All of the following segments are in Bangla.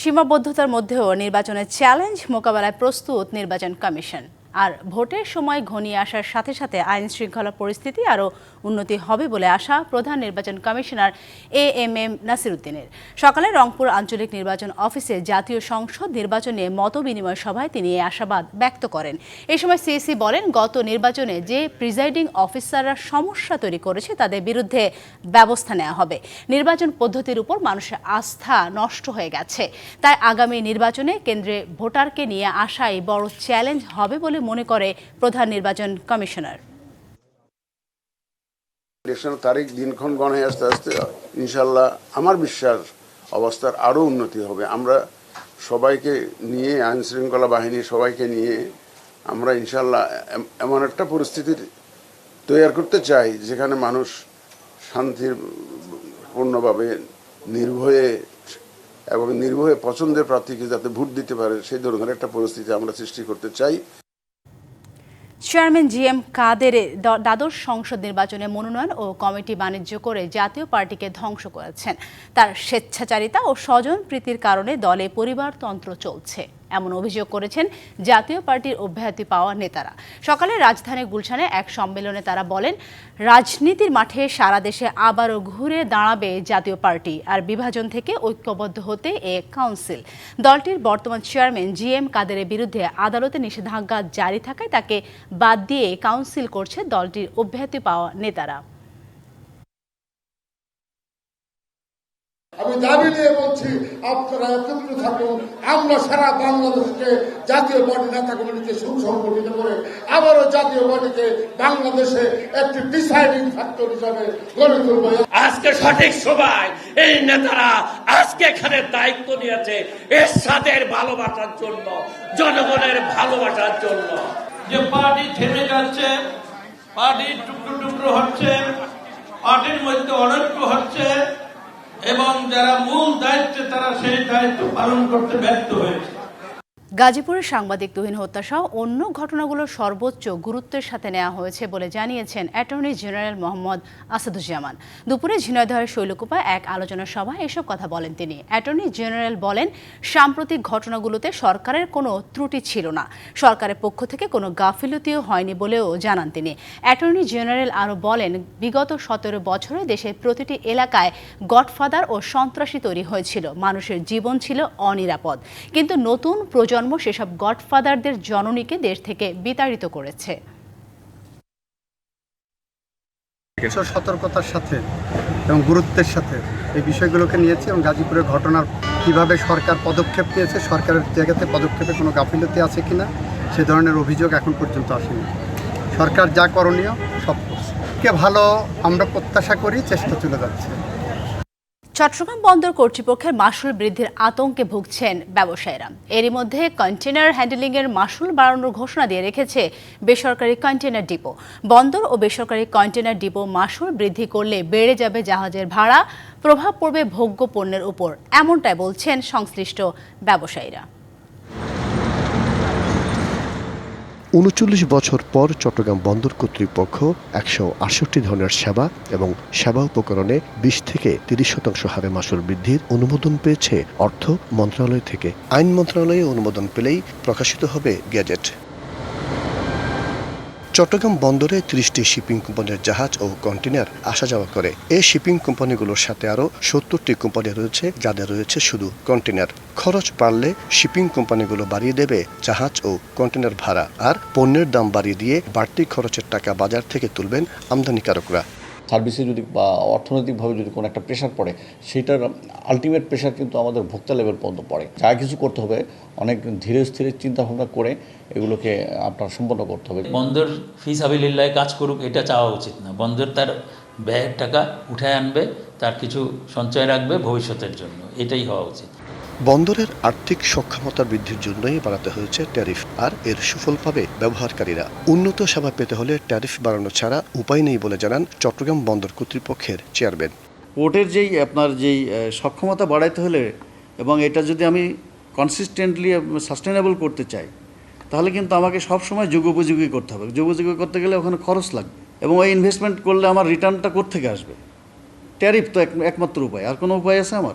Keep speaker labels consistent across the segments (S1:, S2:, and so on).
S1: সীমাবদ্ধতার মধ্যেও নির্বাচনের চ্যালেঞ্জ মোকাবেলায় প্রস্তুত নির্বাচন কমিশন। আর ভোটের সময় ঘনিয়ে আসার সাথে সাথে আইন শৃঙ্খলা পরিস্থিতি আরও উন্নতি হবে বলে আশা প্রধান নির্বাচন কমিশনার এ এম এম নাসিরুদ্দিনের। সকালে রংপুর আঞ্চলিক নির্বাচন অফিসে জাতীয় সংসদ নির্বাচন মত বিনিময় সভায় তিনি এই আশাবাদ ব্যক্ত করেন। এই সময় সিএসি বলেন, গত নির্বাচনে যে প্রিজাইডিং অফিসাররা সমস্যা তৈরি করেছে তাদের বিরুদ্ধে ব্যবস্থা নেওয়া হবে। নির্বাচন পদ্ধতির উপর মানুষের আস্থা নষ্ট হয়ে গেছে। তাই আগামী নির্বাচনে কেন্দ্রে ভোটারকে নিয়ে আসাই বড় চ্যালেঞ্জ হবে বলে মনে করে প্রধান নির্বাচন কমিশনার।
S2: ইলেকশনের তারিখ, দিনক্ষণ গণে আস্তে আস্তে ইনশাল্লাহ আমার বিশ্বাস অবস্থার আরও উন্নতি হবে। আমরা সবাইকে নিয়ে, আইন শৃঙ্খলা বাহিনী সবাইকে নিয়ে আমরা ইনশাল্লাহ এমন একটা পরিস্থিতির তৈরি করতে চাই, যেখানে মানুষ শান্তির পূর্ণভাবে নির্ভয়ে এবং নির্ভয়ে পছন্দের প্রার্থীকে যাতে ভোট দিতে পারে, সেই ধরনের একটা পরিস্থিতি আমরা সৃষ্টি করতে চাই।
S1: চেয়ারম্যান জি এম কাদের দ্বাদশ সংসদ নির্বাচনে মনোনয়ন ও কমিটি বাণিজ্য করে জাতীয় পার্টিকে ধ্বংস করেছেন। তার স্বেচ্ছাচারিতা ও স্বজন প্রীতির কারণে দলে পরিবারতন্ত্র চলছে। এমন অভিযোগ করেছেন জাতীয় পার্টির অব্যাহতি পাওয়া নেতারা। সকালে রাজধানী গুলশানে এক সম্মেলনে তারা বলেন, রাজনীতির মাঠে সারা দেশে আবারও ঘুরে দাঁড়াবে জাতীয় পার্টি আর বিভাজন থেকে ঐক্যবদ্ধ হতে এ কাউন্সিল। দলটির বর্তমান চেয়ারম্যান জি এম কাদেরের বিরুদ্ধে আদালতে নিষেধাজ্ঞা জারি থাকায় তাকে বাদ দিয়ে কাউন্সিল করছে দলটির অব্যাহতি পাওয়া নেতারা।
S3: আমি দাবি নিয়ে বলছি আপনারা একত্রিত থাকুন। আমরা সারা বাংলাদেশকে জাতীয় পার্টি নেতাগুলিকে সুসংগঠিত করে আবারও জাতীয় পার্টিকে বাংলাদেশে একটি ডিসাইডিং ফ্যাক্টর হিসাবে গড়ে তুলব।
S4: আজকে সঠিক সময়। এই নেতারা আজকে এখানে দায়িত্ব নিয়েছে এরশাদের ভালোবাসার জন্য জনগণের ভালোবাসার জন্য।
S5: যে পার্টি থেমে যাচ্ছে পার্টি টুকরো টুকরো হচ্ছে পার্টির মধ্যে অনৈক্য হচ্ছে এবং যারা মূল দায়িত্বে তারা সেই দায়িত্ব পালন করতে ব্যর্থ হয়েছে।
S1: গাজীপুরের সাংবাদিক তুহিন হত্যা সহ অন্য ঘটনাগুলো সর্বোচ্চ গুরুত্বের সাথে নেওয়া হয়েছে বলে জানিয়েছেন অ্যাটর্নি জেনারেল মোহাম্মদ আসাদুজ্জামান। দুপুরে ঝিনাইদহের শৈলকুপায় এক আলোচনা সভায় এসব কথা বলেন তিনি। অ্যাটর্নি জেনারেল বলেন, সাম্প্রতিক ঘটনাগুলোতে সরকারের কোনো ত্রুটি ছিল না। সরকারের পক্ষ থেকে কোনো গাফিলতিও হয়নি বলেও জানান তিনি। অ্যাটর্নি জেনারেল আরও বলেন, বিগত সতেরো বছরে দেশের প্রতিটি এলাকায় গডফাদার ও সন্ত্রাসী তৈরি হয়েছিল। মানুষের জীবন ছিল অনিরাপদ। কিন্তু নতুন প্রজন্ম সেসব গডফাদারদের জননীকে দেশ থেকে বিতাড়িত করেছে।
S6: সতর্কতার সাথে এবং গুরুত্বের সাথে এই বিষয়গুলোকে নিয়েছি এবং গাজীপুরের ঘটনার কীভাবে সরকার পদক্ষেপ নিয়েছে, সরকারের জায়গাতে পদক্ষেপে কোনো গাফিলতি আছে কিনা, সে ধরনের অভিযোগ এখন পর্যন্ত আসেনি। সরকার যা করণীয় সব করছে। কে ভালো, আমরা প্রত্যাশা করি, চেষ্টা চলে যাচ্ছে।
S1: চট্টগ্রাম বন্দর কর্তৃপক্ষের মাসুল বৃদ্ধির আতঙ্কে ভুগছেন ব্যবসায়ীরা। এরই মধ্যে কন্টেনার হ্যান্ডেলিংয়ের মাসুল বাড়ানোর ঘোষণা দিয়ে রেখেছে বেসরকারি কন্টেনার ডিপো। বন্দর ও বেসরকারি কন্টেনার ডিপো মাসুল বৃদ্ধি করলে বেড়ে যাবে জাহাজের ভাড়া, প্রভাব পড়বে ভোগ্য পণ্যের উপর, এমনটাই বলছেন সংশ্লিষ্ট ব্যবসায়ীরা।
S7: উনচল্লিশ বছর পর চট্টগ্রাম বন্দর কর্তৃপক্ষ একশো আটষট্টি ধরনের সেবা এবং সেবা উপকরণে বিশ থেকে তিরিশ শতাংশ হারে মাসুল বৃদ্ধির অনুমোদন পেয়েছে অর্থ মন্ত্রণালয় থেকে। আইন মন্ত্রণালয়ে অনুমোদন পেলেই প্রকাশিত হবে গ্যাজেট। চট্টগ্রাম বন্দরে ত্রিশটি শিপিং কোম্পানির জাহাজ ও কন্টেনার আসা যাওয়া করে। এই শিপিং কোম্পানিগুলোর সাথে আরও সত্তরটি কোম্পানি রয়েছে যাদের রয়েছে শুধু কন্টেনার খরচ বাড়লে শিপিং কোম্পানিগুলো বাড়িয়ে দেবে জাহাজ ও কন্টেনার ভাড়া। আর পণ্যের দাম বাড়িয়ে দিয়ে বাড়তি খরচের টাকা বাজার থেকে তুলবেন আমদানিকারকরা।
S8: সার্ভিসে যদি বা অর্থনৈতিকভাবে যদি কোনো একটা প্রেশার পড়ে, সেটার আলটিমেট প্রেশার কিন্তু আমাদের ভোক্তা লেভেল পর্যন্ত পড়ে। যা কিছু করতে হবে, অনেক ধীরে স্থিরে চিন্তাভাবনা করে এগুলোকে আপনার সম্পন্ন করতে হবে।
S9: বন্দর ফিসাবিল্লায় কাজ করুক, এটা চাওয়া উচিত না। বন্দর তার ব্যয়ের টাকা উঠায় আনবে, তার কিছু সঞ্চয় রাখবে ভবিষ্যতের জন্য। এটাই হওয়া উচিত।
S7: বন্দরের আর্থিক সক্ষমতা বৃদ্ধির জন্যই বাড়াতে হয়েছে ট্যারিফ, আর এর সুফল পাবে ব্যবহারকারীরা। উন্নত সেবা পেতে হলে ট্যারিফ বাড়ানো ছাড়া উপায় নেই বলে জানান চট্টগ্রাম বন্দর কর্তৃপক্ষের চেয়ারম্যান।
S10: পোর্টের যেই, আপনার যেই সক্ষমতা বাড়াইতে হলে এবং এটা যদি আমি কনসিস্টেন্টলি সাস্টেনেবল করতে চাই, তাহলে কিন্তু আমাকে সব সময় যুগোপযোগী করতে হবে। যুগোপযোগী করতে গেলে ওখানে খরচ লাগবে এবং ওই ইনভেস্টমেন্ট করলে আমার রিটার্নটা কোত্থেকে আসবে? ট্যারিফ তো এক- একমাত্র উপায়, আর কোনো উপায় আছে আমার?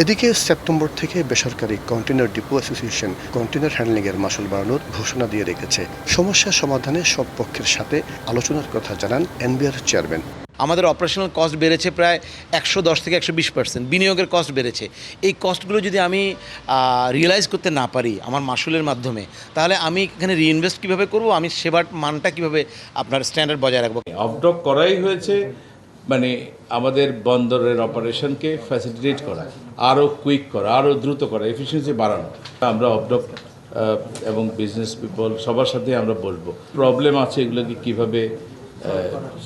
S7: এদিকে সেপ্টেম্বর থেকে বেসরকারি কন্টেনার ডিপো অ্যাসোসিয়েশন কন্টেনার হ্যান্ডলিংয়ের মাসুল বাড়ানোর ঘোষণা দিয়ে রেখেছে। সমস্যা সমাধানে সব পক্ষের সাথে আলোচনার কথা জানান এনবিআর চেয়ারম্যান।
S11: আমাদের অপারেশনাল কস্ট বেড়েছে প্রায় একশো দশ থেকে একশো বিশ পার্সেন্ট বিনিয়োগের কস্ট বেড়েছে। এই কস্টগুলো যদি আমি রিয়েলাইজ করতে না পারি আমার মাসুলের মাধ্যমে তাহলে আমি এখানে রিইনভেস্ট কীভাবে করব? আমি সেবার মানটা কীভাবে আপনার স্ট্যান্ডার্ড বজায় রাখব?
S12: অবডক করাই হয়েছে। মানে আমাদের বন্দরের অপারেশনকে ফ্যাসিলিটেট করা আরও কুইক করা আরও দ্রুত করা এফিসিয়েন্সি বাড়ানো। আমরা অবডক এবং বিজনেস পিপল সবার সাথে আমরা বলব। প্রবলেম আছে এগুলোকে কীভাবে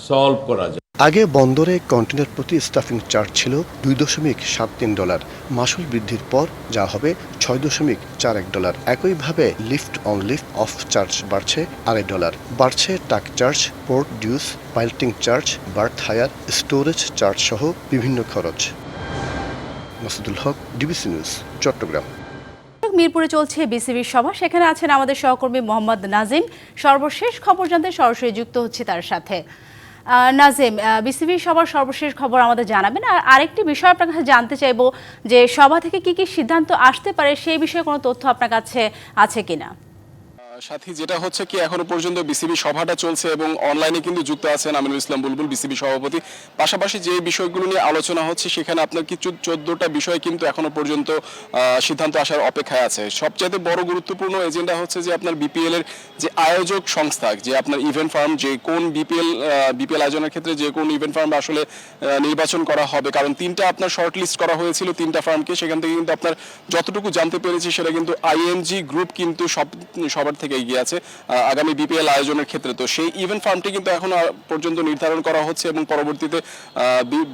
S12: সলভ করা যায়।
S7: আগে বন্দরে কন্টেনার প্রতি স্টাফিং চার্জ ছিল দুই দশমিক সাত তিন ডলার। মাসুল বৃদ্ধির পর যা হবে ছয় দশমিক চার এক ডলার। একইভাবে lift on lift off charge বাড়ছে আড়াই ডলার। বাড়ছে tug charge, port dues, piloting charge, berth hire, storage charge সহ বিভিন্ন খরচ। Masudul Haque, DBC news, Chittagong.
S1: মিরপুরে চলছে বিসিবির সভা। সেখানে আছেন আমাদের সহকর্মী মোহাম্মদ নাজিম। সর্বশেষ খবর জানতে সরাসরি যুক্ত হচ্ছে তার সাথে। নাজিম বিসিবি সভার সর্বশেষ খবর আমাদের জানাবেন। আর আরেকটি বিষয় আপনার কাছে জানতে চাইব, যে সভা থেকে কি কি সিদ্ধান্ত আসতে পারে সেই বিষয়ে কোনো তথ্য আপনার কাছে আছে কিনা?
S13: সাথী, যেটা হচ্ছে কি, এখনও পর্যন্ত বিসিবি সভাটা চলছে এবং অনলাইনে কিন্তু যুক্ত আছেন আমিনুল ইসলাম বুলবুল, বিসিবি সভাপতি। পাশাপাশি যে বিষয়গুলো নিয়ে আলোচনা হচ্ছে, সেখানে আপনার কিছু চোদ্দটা বিষয় কিন্তু এখনও পর্যন্ত সিদ্ধান্ত আসার অপেক্ষায় আছে। সবচাইতে বড় গুরুত্বপূর্ণ এজেন্ডা হচ্ছে যে আপনার বিপিএল এর যে আয়োজক সংস্থা, যে আপনার ইভেন্ট ফার্ম যে কোন বিপিএল বিপিএল আয়োজনের ক্ষেত্রে যে কোন ইভেন্ট ফার্ম আসলে নির্বাচন করা হবে। কারণ তিনটা আপনার শর্ট লিস্ট করা হয়েছিল তিনটা ফার্মকে সেখান থেকে কিন্তু আপনার যতটুকু জানতে পেরেছি, সেটা কিন্তু আইএমজি গ্রুপ কিন্তু সব সবার থেকে এগিয়ে আছে আগামী বিপিএল আয়োজনের ক্ষেত্রে। তো সেই ইভেন্ট ফার্মটি কিন্তু এখন পর্যন্ত নির্ধারণ করা হচ্ছে এবং পরবর্তীতে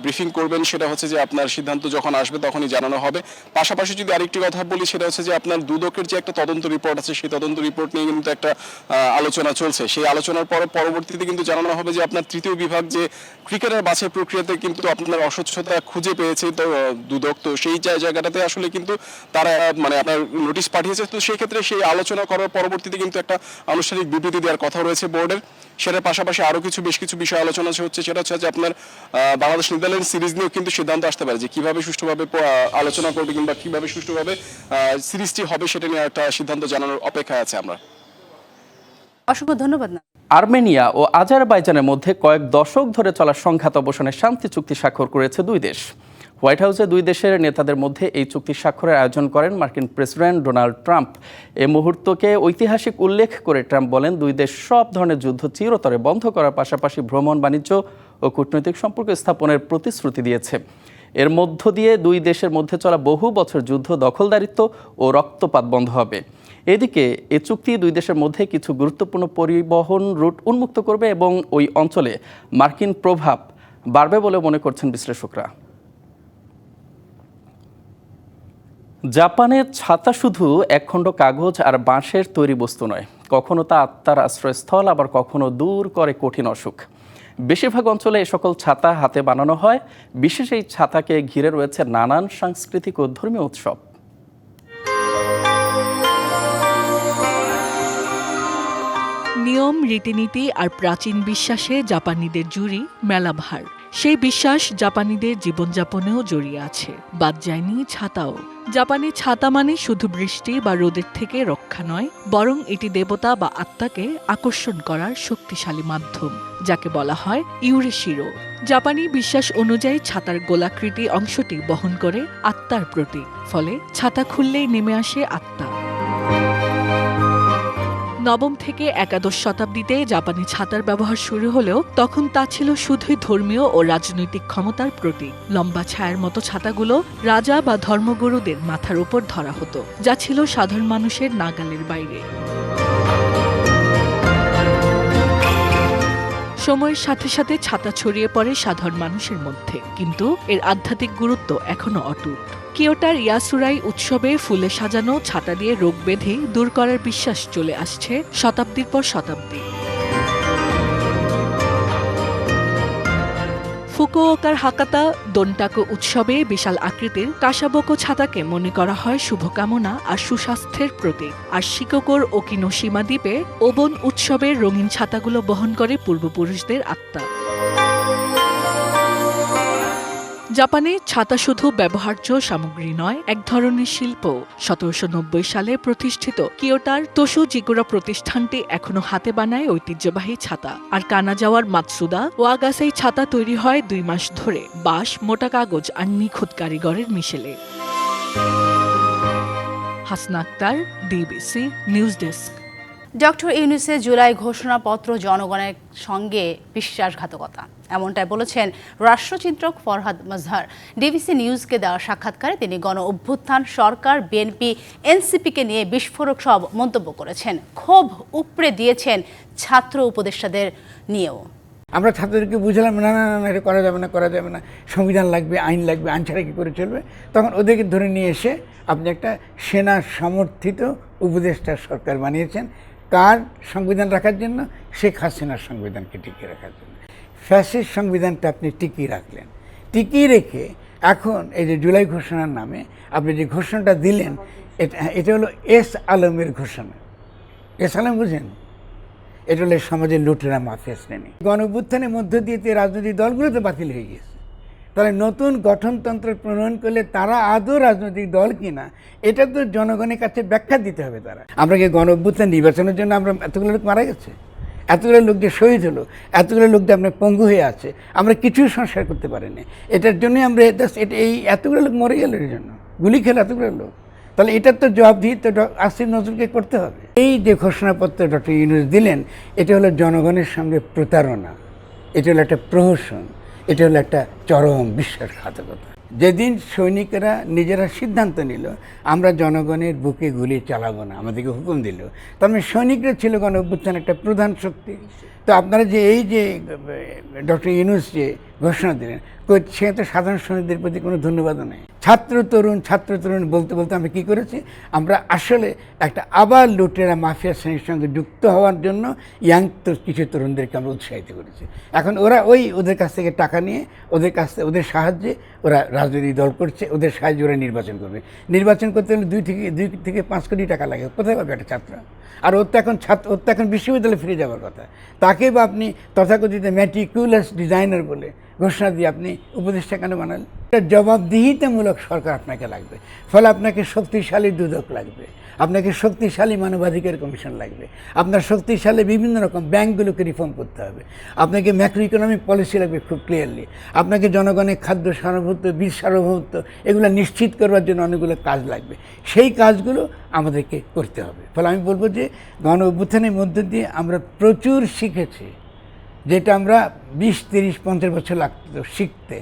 S13: ব্রিফিং করবেন সেটা হচ্ছে যে আপনার সিদ্ধান্ত যখন আসবে তখনই জানানো হবে। পাশাপাশি যদি আরেকটি কথা বলি, সেটা হচ্ছে যে আপনার দুদকের যে একটা তদন্ত রিপোর্ট আছে, সেই তদন্ত রিপোর্ট নিয়ে কিন্তু একটা আলোচনা চলছে। সেই আলোচনার পরে পরবর্তীতে কিন্তু জানানো হবে যে আপনার তৃতীয় বিভাগ যে ক্রিকেটের বাছাই প্রক্রিয়াতে কিন্তু আপনার অস্বচ্ছতা খুঁজে পেয়েছে তো দুদক। তো সেই জায়গাটাতে আসলে কিন্তু তারা মানে আপনার নোটিশ পাঠিয়েছে। তো সেই ক্ষেত্রে সেই আলোচনা করার পরবর্তীতে কিন্তু একটা আনুষ্ঠানিক বিবৃতি দেওয়ার কথা রয়েছে বোর্ডের। সেটার পাশাপাশি আরও কিছু বেশ কিছু বিষয় আলোচনা হচ্ছে সেটা হচ্ছে যে আপনার বাংলাদেশ নেদারল্যান্ড সিরিজ নিয়েও কিন্তু সিদ্ধান্ত আসতে পারে যে কীভাবে সুষ্ঠুভাবে আলোচনা করবে কিংবা কীভাবে সুষ্ঠুভাবে আহ, সিরিজটি হবে সেটা নিয়ে একটা সিদ্ধান্ত জানানোর অপেক্ষায় আছে আমরা।
S1: অসংখ্য ধন্যবাদ
S14: আর্মেনিয়া ও আজারবাইজানের মধ্যে কয়েক দশক ধরে চলা সংঘাত অবসানে শান্তি চুক্তি স্বাক্ষর করেছে দুই দেশ। হোয়াইট হাউসে দুই দেশের নেতাদের মধ্যে এই চুক্তি স্বাক্ষরের আয়োজন করেন মার্কিন প্রেসিডেন্ট ডোনাল্ড ট্রাম্প। এ মুহূর্তকে ঐতিহাসিক উল্লেখ করে ট্রাম্প বলেন, দুই দেশ সব ধরনের যুদ্ধ চিরতরে বন্ধ করার পাশাপাশি ভ্রমণ, বাণিজ্য ও কূটনৈতিক সম্পর্ক স্থাপনের প্রতিশ্রুতি দিয়েছে। এর মধ্য দিয়ে দুই দেশের মধ্যে চলা বহু বছর যুদ্ধ দখলদারিত্ব ও রক্তপাত বন্ধ হবে। এদিকে, এ চুক্তি দুই দেশের মধ্যে কিছু গুরুত্বপূর্ণ পরিবহন রুট উন্মুক্ত করবে এবং ওই অঞ্চলে মার্কিন প্রভাব বাড়বে বলে মনে করছেন বিশ্লেষকরা। জাপানের ছাতা শুধু একখণ্ড কাগজ আর বাঁশের তৈরি বস্তু নয়, কখনো তা আত্মার আশ্রয়স্থল, আবার কখনো দূর করে কঠিন অসুখ। বেশিরভাগ অঞ্চলে এ সকল ছাতা হাতে বানানো হয়, বিশেষ এই ছাতাকে ঘিরে রয়েছে নানান সাংস্কৃতিক ও ধর্মীয় উৎসব।
S15: নিয়ম, রীতিনীতি আর প্রাচীন বিশ্বাসে জাপানিদের জুড়ি মেলাভার। সেই বিশ্বাস জাপানিদের জীবনযাপনেও জড়িয়ে আছে। বাদ যায়নি ছাতাও। জাপানি ছাতা মানে শুধু বৃষ্টি বা রোদের থেকে রক্ষা নয়, বরং এটি দেবতা বা আত্মাকে আকর্ষণ করার শক্তিশালী মাধ্যম, যাকে বলা হয় ইউরেশিরো। জাপানি বিশ্বাস অনুযায়ী ছাতার গোলাকৃতি অংশটি বহন করে আত্মার প্রতীক, ফলে ছাতা খুললেই নেমে আসে আত্মা। নবম থেকে একাদশ শতাব্দীতে জাপানি ছাতার ব্যবহার শুরু হলেও তখন তা ছিল শুধুই ধর্মীয় ও রাজনৈতিক ক্ষমতার প্রতীক। লম্বা ছায়ার মতো ছাতাগুলো রাজা বা ধর্মগুরুদের মাথার উপর ধরা হতো, যা ছিল সাধারণ মানুষের নাগালের বাইরে। সময়ের সাথে সাথে ছাতা ছড়িয়ে পড়ে সাধারণ মানুষের মধ্যে, কিন্তু এর আধ্যাত্মিক গুরুত্ব এখনও অটুট। কিয়োটার ইয়াসুরাই উৎসবে ফুলে সাজানো ছাতা দিয়ে রোগ বেঁধে দূর করার বিশ্বাস চলে আসছে শতাব্দীর পর শতাব্দী। ফুকুওকার হাকাতা দন্টাকো উৎসবে বিশাল আকৃতির কাসাবকো ছাতাকে মনে করা হয় শুভকামনা আর সুস্বাস্থ্যের প্রতীক। আর শিকোকোর ওকিনোসীমা দ্বীপে ওবন উৎসবের রঙিন ছাতাগুলো বহন করে পূর্বপুরুষদের আত্মা। জাপানে ছাতা শুধু ব্যবহার্য সামগ্রী নয়, এক ধরনের শিল্প। সতেরোশো নব্বই সালে প্রতিষ্ঠিত কিয়োটার তোশু জিগুরা প্রতিষ্ঠানটি এখনও হাতে বানায় ঐতিহ্যবাহী ছাতা। আর কানা যাওয়ার মাতসুদা ও আগাসাই ছাতা তৈরি হয় দুই মাস ধরে, বাঁশ, মোটা কাগজ আর নিখুঁত কারিগরের মিশেলে। Hasna Akter DBC news desk
S1: doctor ইউনুসের জুলাই ঘোষণাপত্র জনগণের সঙ্গে বিশ্বাসঘাতকতা। এমনটাই বলেছেন রাষ্ট্রচিন্ত্রক ফরহাদ মজহার। ডিবিসি নিউজকে দেওয়া সাক্ষাৎকারে তিনি গণ অভ্যুত্থান সরকার বিএনপি এনসিপিকে নিয়ে বিস্ফোরক সব মন্তব্য করেছেন। ক্ষোভ উপড়ে দিয়েছেন ছাত্র উপদেষ্টাদের নিয়েও।
S16: আমরা ছাত্রদেরকে বুঝলাম না না না না, এটা করা যাবে না করা যাবে না। সংবিধান লাগবে আইন লাগবে আইন ছাড়া কী করে চলবে? তখন ওদেরকে ধরে নিয়ে এসে আপনি একটা সেনা সমর্থিত উপদেষ্টা সরকার বানিয়েছেন। কার সংবিধান রাখার জন্য? শেখ হাসিনার সংবিধানকে টিকিয়ে রাখার জন্য। ফ্যাসিস্ট সংবিধানটা আপনি টিকিয়ে রাখলেন। টিকিয়ে রেখে এখন এই যে জুলাই ঘোষণার নামে আপনি যে ঘোষণাটা দিলেন, এটা এটা হলো এস আলমের ঘোষণা। এস আলম বুঝেন? এটা হলো সমাজের লুটেরা মাফিয়া শ্রেণি। গণভ্যুত্থানের মধ্য দিয়ে তো রাজনৈতিক দলগুলো তো বাতিল হয়ে গেছে তাহলে নতুন গঠনতন্ত্র প্রণয়ন করলে তারা আদৌ রাজনৈতিক দল কিনা, এটা তো জনগণের কাছে ব্যাখ্যা দিতে হবে তারা। আমরা কি গণ নির্বাচনের জন্য আমরা এতগুলো লোক মারা গেছে? এতগুলো লোক যে শহীদ হলো, এতগুলো লোক যে আপনার পঙ্গু হয়ে আছে, আমরা কিছুই সংস্কার করতে পারিনি। এটার জন্যই আমরা এটা এই এতগুলো লোক মরে গেল এর জন্য। গুলি খেলো এতগুলো লোক। তাহলে এটার তো জবাবদিহি তো আসিফ নজরুলকে করতে হবে। এই যে ঘোষণাপত্র ডক্টর ইউনুস দিলেন, এটা হলো জনগণের সঙ্গে প্রতারণা। এটা হলো একটা প্রহসন। এটা হলো একটা চরম বিশ্বাসঘাতকতা। যেদিন সৈনিকেরা নিজেরা সিদ্ধান্ত নিল, আমরা জনগণের বুকে গুলি চালাবো না, আমাদেরকে হুকুম দিল। তার মানে সৈনিকরা ছিল গণ অভ্যুত্থান একটা প্রধান শক্তি। তো আপনারা যে এই যে ডক্টর ইউনুস যে ঘোষণা দিলেন কই- সে তো সাধারণ সৈনিকদের প্রতি কোনো ধন্যবাদও নেই। ছাত্র তরুণ ছাত্র তরুণ বলতে বলতে আমরা কী করেছি? আমরা আসলে একটা আবার লুটেরা মাফিয়া শ্রেণির সঙ্গে যুক্ত হওয়ার জন্য ইয়াং তো- কিছু তরুণদেরকে আমরা উৎসাহিত করেছি। এখন ওরা ওই ওদের কাছ থেকে টাকা নিয়ে, ওদের কাছ থেকে, ওদের সাহায্যে ওরা রাজনৈতিক দল করছে, ওদের সাহায্যে ওরা নির্বাচন করবে। নির্বাচন করতে হলে দুই থেকে দুই থেকে পাঁচ কোটি টাকা লাগে। কোথায় পাবে একটা ছাত্র? আর ওর তো এখন ছাত্র, ওর তো এখন বিশ্ববিদ্যালয়ে ফিরে যাওয়ার কথা। তাকে বা আপনি তথাকথিত ম্যাট্রিকুলাস ডিজাইনার বলে ঘোষণা দিয়ে আপনি উপদেষ্টা কেন বানালেন? একটা জবাবদিহিতামূলক সরকার আপনাকে লাগবে। ফলে আপনাকে শক্তিশালী দুদক লাগবে। আপনাকে শক্তিশালী মানবাধিকার কমিশন লাগবে। আপনার শক্তিশালী বিভিন্ন রকম ব্যাংকগুলোকে রিফর্ম করতে হবে। আপনাকে ম্যাক্রো ইকোনমিক পলিসি লাগবে খুব ক্লিয়ারলি আপনাকে জনগণের খাদ্য সার্বভৌমত্ব, বীজ সার্বভৌমত্ব, এগুলো নিশ্চিত করবার জন্য অনেকগুলো কাজ লাগবে। সেই কাজগুলো আমাদেরকে করতে হবে। ফলে আমি বলব যে গণ অভ্যুত্থানের মধ্য দিয়ে আমরা প্রচুর শিখেছি যেটা আমরা বিশ তিরিশ পঞ্চাশ বছর লাগতো শিখতে।